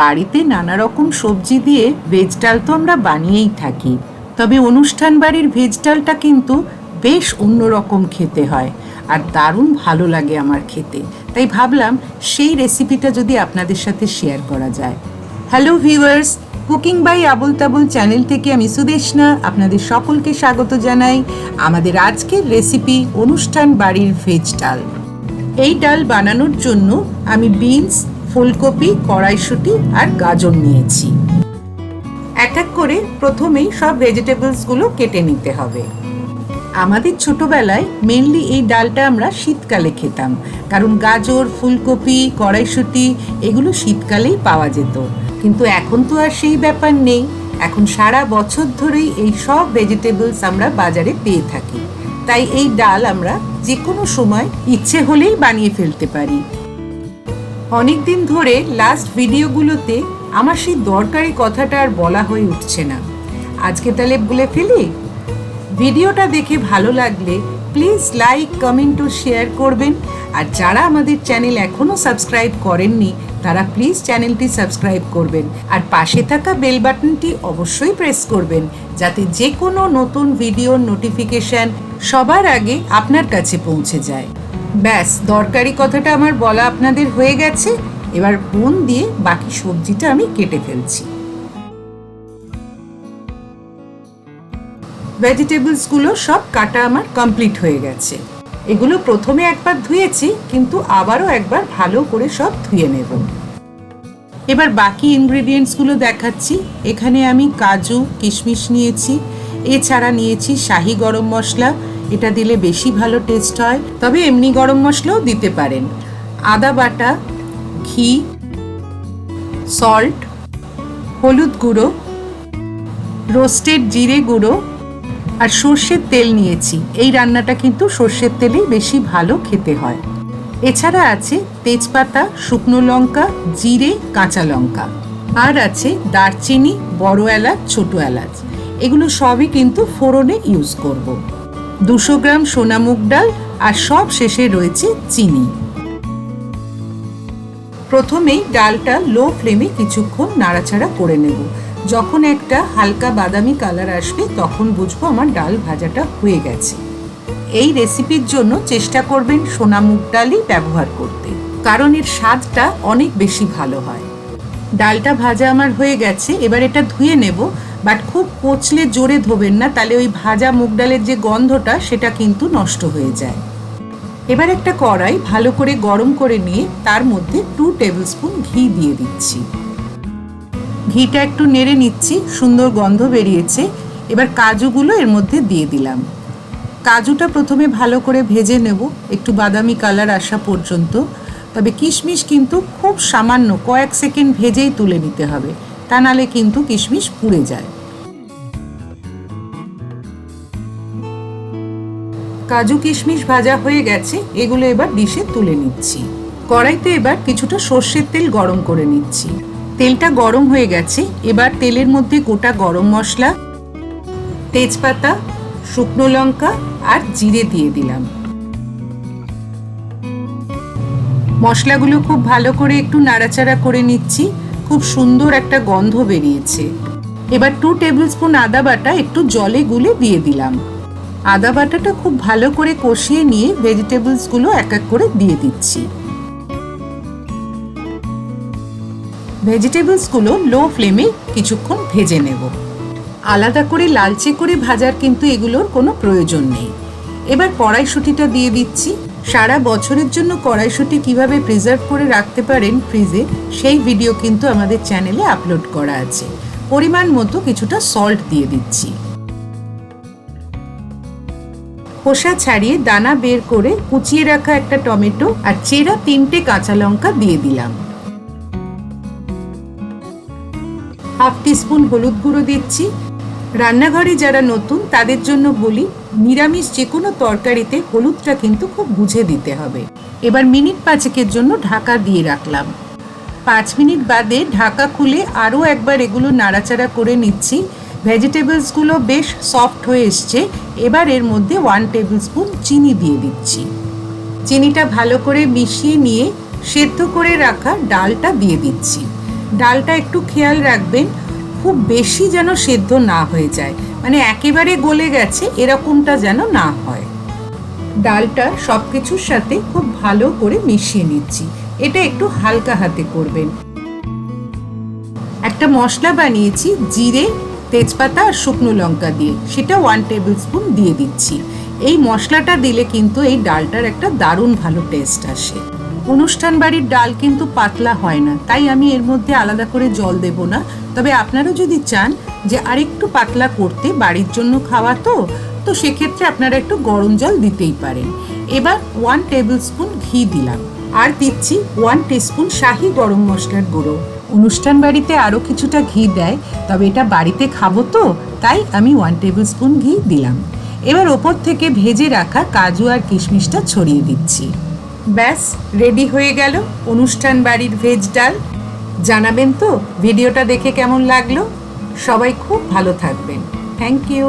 বাড়িতে নানা রকম সবজি দিয়ে ভেজ ডাল তো আমরা বানিয়েই থাকি। তবে অনুষ্ঠান বাড়ির ভেজ ডালটা কিন্তু বেশ অন্যরকম খেতে হয় আর দারুণ ভালো লাগে আমার খেতে। তাই ভাবলাম সেই রেসিপিটা যদি আপনাদের সাথে শেয়ার করা যায়। Hello viewers cooking by Abul Tabul channel থেকে আমি সুদেশনা, আপনাদের সকলকে স্বাগত জানাই আমাদের আজকের রেসিপি অনুষ্ঠান বাড়ির ভেজ ডাল। এই ডাল বানানোর জন্য আমি বিনস ফুলকপি, কড়াইশুঁটি আর গাজর নিয়েছি। এক এক করে প্রথমেই সব ভেজিটেবলসগুলো কেটে নিতে হবে। আমাদের ছোটবেলায় মেনলি এই ডালটা আমরা শীতকালে খেতাম, কারণ গাজর, ফুলকপি, কড়াইশুঁটি এগুলো শীতকালেই পাওয়া যেত। কিন্তু এখন তো আর সেই ব্যাপার নেই। এখন সারা বছর ধরেই এই সব ভেজিটেবলস আমরা বাজারে পেয়ে থাকি। তাই এই ডাল আমরা যে কোনো সময় ইচ্ছে হলেই বানিয়ে ফেলতে পারি। অনেক দিন ধরে লাস্ট ভিডিওগুলোতে আমার সেই দরকারি কথাটা আর বলা হয়ে উঠছে না। আজকে তাহলে বলে ফেলি, ভিডিওটা দেখে ভালো লাগলে প্লিজ লাইক কমেন্ট ও শেয়ার করবেন। আর যারা আমাদের চ্যানেল এখনও সাবস্ক্রাইব করেননি, তারা প্লিজ চ্যানেলটি সাবস্ক্রাইব করবেন। আর পাশে থাকা বেল বাটনটি অবশ্যই প্রেস করবেন, যাতে যে কোনো নতুন ভিডিওর নোটিফিকেশান সবার আগে আপনার কাছে পৌঁছে যায়। ব্যাস, দরকারি কথাটা আমার বলা আপনাদের হয়ে গেছে। এবার বোন দিয়ে বাকি সবজিটা আমি কেটে ফেলছি। ভেজিটেবলসগুলো সব কাটা আমার কমপ্লিট হয়ে গেছে। এগুলো প্রথমে একবার ধুয়েছি, কিন্তু আবারও একবার ভালো করে সব ধুয়ে নেব। এবার বাকি ইনগ্রেডিয়েন্টসগুলো দেখাচ্ছি। এখানে আমি কাজু, কিশমিশ নিয়েছি। এছাড়া নিয়েছি শাহি গরম মশলা এটা দিলে বেশি ভালো টেস্ট হয়, তবে এমনি গরম মশলাও দিতে পারেন। আদা বাটা, ঘি সল্ট হলুদ গুঁড়ো রোস্টেড জিরে গুঁড়ো আর সর্ষের তেল নিয়েছি। এই রান্নাটা কিন্তু সর্ষের তেলেই বেশি ভালো খেতে হয়। এছাড়া আছে তেজপাতা, শুকনো লঙ্কা, জিরে, কাঁচা লঙ্কা। আর আছে দারচিনি, বড় এলাচ, ছোট এলাচ। এগুলো সবই কিন্তু ফোড়নে ইউজ করব। দুশো গ্রাম সোনা মুগ ডাল আর সব শেষে রয়েছে চিনি। প্রথমেই ডালটা লো ফ্লেমে কিছুক্ষণ নাড়াচাড়া করে নেব। যখন একটা হালকা বাদামি কালার আসবে, তখন বুঝব আমার ডাল ভাজাটা হয়ে গেছে। এই রেসিপির জন্য চেষ্টা করবেন সোনা মুগ ডালই ব্যবহার করতে, কারণ এর স্বাদটা অনেক বেশি ভালো হয়। ডালটা ভাজা আমার হয়ে গেছে, এবার এটা ধুয়ে নেব। বাট খুব কচলে জোরে ধোবেন না, তাহলে ওই ভাজা মুগ ডালের যে গন্ধটা, সেটা কিন্তু নষ্ট হয়ে যায়। এবার একটা কড়াই ভালো করে গরম করে নিয়ে তার মধ্যে টু টেবিল স্পুন ঘি দিয়ে দিচ্ছি। ঘিটা একটু নেড়ে নিচ্ছি, সুন্দর গন্ধ বেরিয়েছে। এবার কাজুগুলো এর মধ্যে দিয়ে দিলাম। কাজুটা প্রথমে ভালো করে ভেজে নেব, একটু বাদামি কালার আসা পর্যন্ত। তবে কিশমিশ কিন্তু খুব সামান্য, কয়েক সেকেন্ড ভেজেই তুলে নিতে হবে। তা নালে কিন্তু কিশমিশ পুড়ে যায়। কাজু কিশমিশ ভাজা হয়ে গেছে, এগুলো এবার ডিশে তুলে নিচ্ছি। কড়াইতে এবার কিছুটা সর্ষের তেল গরম করে নিচ্ছি। তেলটা গরম হয়ে গেছে, এবার তেলের মধ্যে গোটা গরম মশলা, তেজপাতা, শুকনো লঙ্কা আর জিরে দিয়ে দিলাম। মশলাগুলো খুব ভালো করে একটু নাড়াচাড়া করে নিচ্ছি। খুব সুন্দর একটা গন্ধ বেরিয়েছে। এবার টু টেবিল স্পুন আদা বাটা একটু জলে গুলে দিয়ে দিলাম। আদা বাটাটা খুব ভালো করে কষিয়ে নিয়ে ভেজিটেবলসগুলো এক এক করে দিয়ে দিচ্ছি। ভেজিটেবলসগুলো লো ফ্লেমে কিছুক্ষণ ভেজে নেব। আলাদা করে লালচে করে ভাজার কিন্তু এগুলোর কোনো প্রয়োজন নেই। এবার কড়াইশুঁটিটা দিয়ে দিচ্ছি। সারা বছরের জন্য কড়াইশুঁটি কীভাবে প্রিজার্ভ করে রাখতে পারেন ফ্রিজে সেই ভিডিও কিন্তু আমাদের চ্যানেলে আপলোড করা আছে। পরিমাণ মতো কিছুটা সল্ট দিয়ে দিচ্ছি। খোসা ছাড়িয়ে দানা বের করে কুচিয়ে রাখা একটা টমেটো আর চেরা তিনটে কাঁচা লঙ্কা দিয়ে দিলাম। হাফ টিস্পুন হলুদ গুঁড়ো দিচ্ছি। রান্নাঘরে যারা নতুন, তাদের জন্য বলি, নিরামিষ যে কোনো তরকারিতে হলুদটা কিন্তু খুব বুঝে দিতে হবে। এবার মিনিট পাঁচেকের জন্য ঢাকা দিয়ে রাখলাম। পাঁচ মিনিট বাদে ঢাকা খুলে আরও একবার এগুলো নাড়াচাড়া করে নিচ্ছি। ভেজিটেবলসগুলো বেশ সফট হয়ে এসছে। এবার এর মধ্যে ওয়ান টেবিল স্পুন চিনি দিয়ে দিচ্ছি। চিনিটা ভালো করে মিশিয়ে নিয়ে সেদ্ধ করে রাখা ডালটা দিয়ে দিচ্ছি। ডালটা একটু খেয়াল রাখবেন খুব বেশি যেন সেদ্ধ না হয়ে যায়। মানে একেবারে গলে গেছে, এরকমটা যেন না হয়। ডালটা সব কিছুর সাথে খুব ভালো করে মিশিয়ে নিচ্ছি। এটা একটু হালকা হাতে করবেন। একটা মশলা বানিয়েছি, জিরে, তেজপাতা আর শুকনো লঙ্কা দিয়ে। সেটা ওয়ান টেবিল স্পুন দিয়ে দিচ্ছি। এই মশলাটা দিলে কিন্তু এই ডালটার একটা দারুণ ভালো টেস্ট আসে। অনুষ্ঠান বাড়ির ডাল কিন্তু পাতলা হয় না, তাই আমি এর মধ্যে আলাদা করে জল দেব না। তবে আপনারা যদি চান যে আরেকটু পাতলা করতে বাড়ির জন্য খাওয়া তো তো সেক্ষেত্রে আপনারা একটু গরম জল দিতেই পারেন। এবার ওয়ান টেবিল স্পুন ঘি দিলাম। আর দিচ্ছি ওয়ান টিস্পুন শাহি গরম মশলার গুঁড়ো। অনুষ্ঠান বাড়িতে আরও কিছুটা ঘি দেয়, তবে এটা বাড়িতে খাব তো, তাই আমি ওয়ান টেবিল স্পুন ঘি দিলাম। এবার ওপর থেকে ভেজে রাখা কাজু আর কিশমিশটা ছড়িয়ে দিচ্ছি। ব্যাস রেডি হয়ে গেল অনুষ্ঠান বাড়ির ভেজ ডাল। জানাবেন তো ভিডিওটা দেখে কেমন লাগল? সবাই খুব ভালো থাকবেন। Thank you